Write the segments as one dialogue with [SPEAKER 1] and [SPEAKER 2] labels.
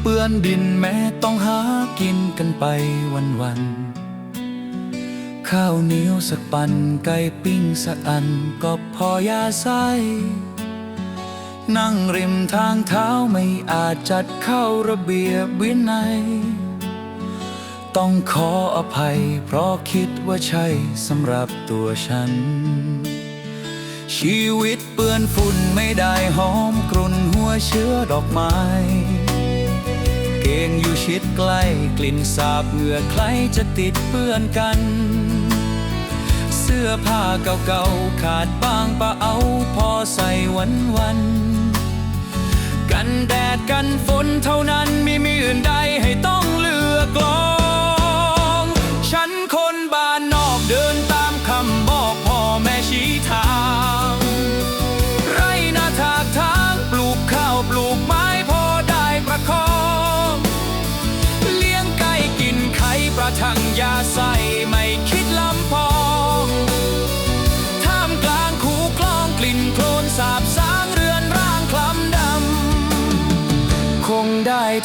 [SPEAKER 1] เปลือยดินแม่ต้องหากินกันไปวันวันข้าวเหนียวสักปันไก่ปิ้งสักอันก็พอยาไส้นั่งริมทางเท้าไม่อาจจัดเข้าระเบียบวินัย ต้องขออภัยเพราะคิดว่าใช่สำหรับตัวฉัน ชีวิตเปื้อนฝุ่นไม่ได้หอมกรุ่นหัวเชื้อดอกไม้ งอยู่ชิดใกล้กลิ่นสาบเหงื่อใครจะติดเปื้อนกัน เสื้อผ้าเก่าๆขาดบางปะเอาพอใส่วันวันๆกันแดดกันฝนเท่านั้นมี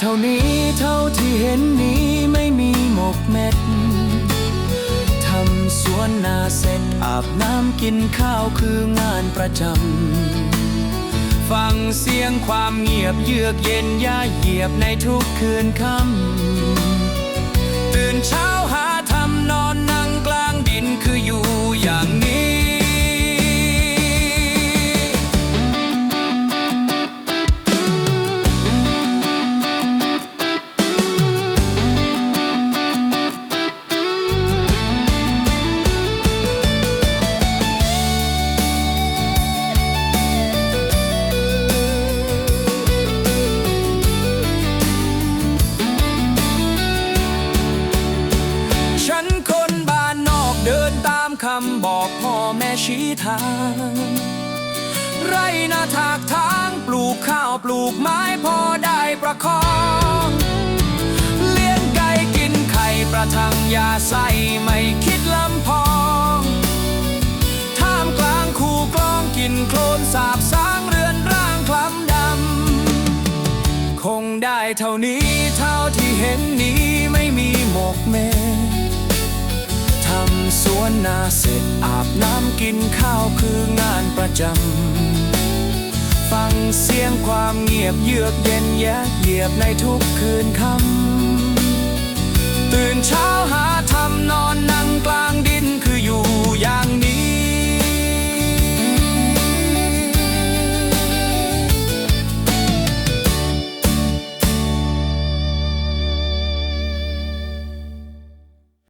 [SPEAKER 1] เท่านี้เท่าที่เห็นนี้ไม่มีหมกเม็ดทำสวนนาเสร็จอาบน้ำกินข้าวคืองานประจำ ฟังเสียงความเงียบเยือกเย็นย่าเหยียบในทุกคืนค่ำ ตามคำบอกพ่อแม่ชี้ทาง ไรนาทากทางปลูกข้าวปลูกไม้พอได้ประคอง เลี้ยงไก่กินไข่ประทังยาใส่ไม่คิดลำพองท่ามกลางคูกลองกินโคลนสาบสางเรือนร่างคล้ำดำ คงได้เท่านี้เท่าที่เห็นนี้ เสร็จอาบน้ำกินข้าวคืองานประจำ ฟังเสียงความเงียบเยือกเย็นแยกเหยียบในทุกคืนค่ำตื่นเช้า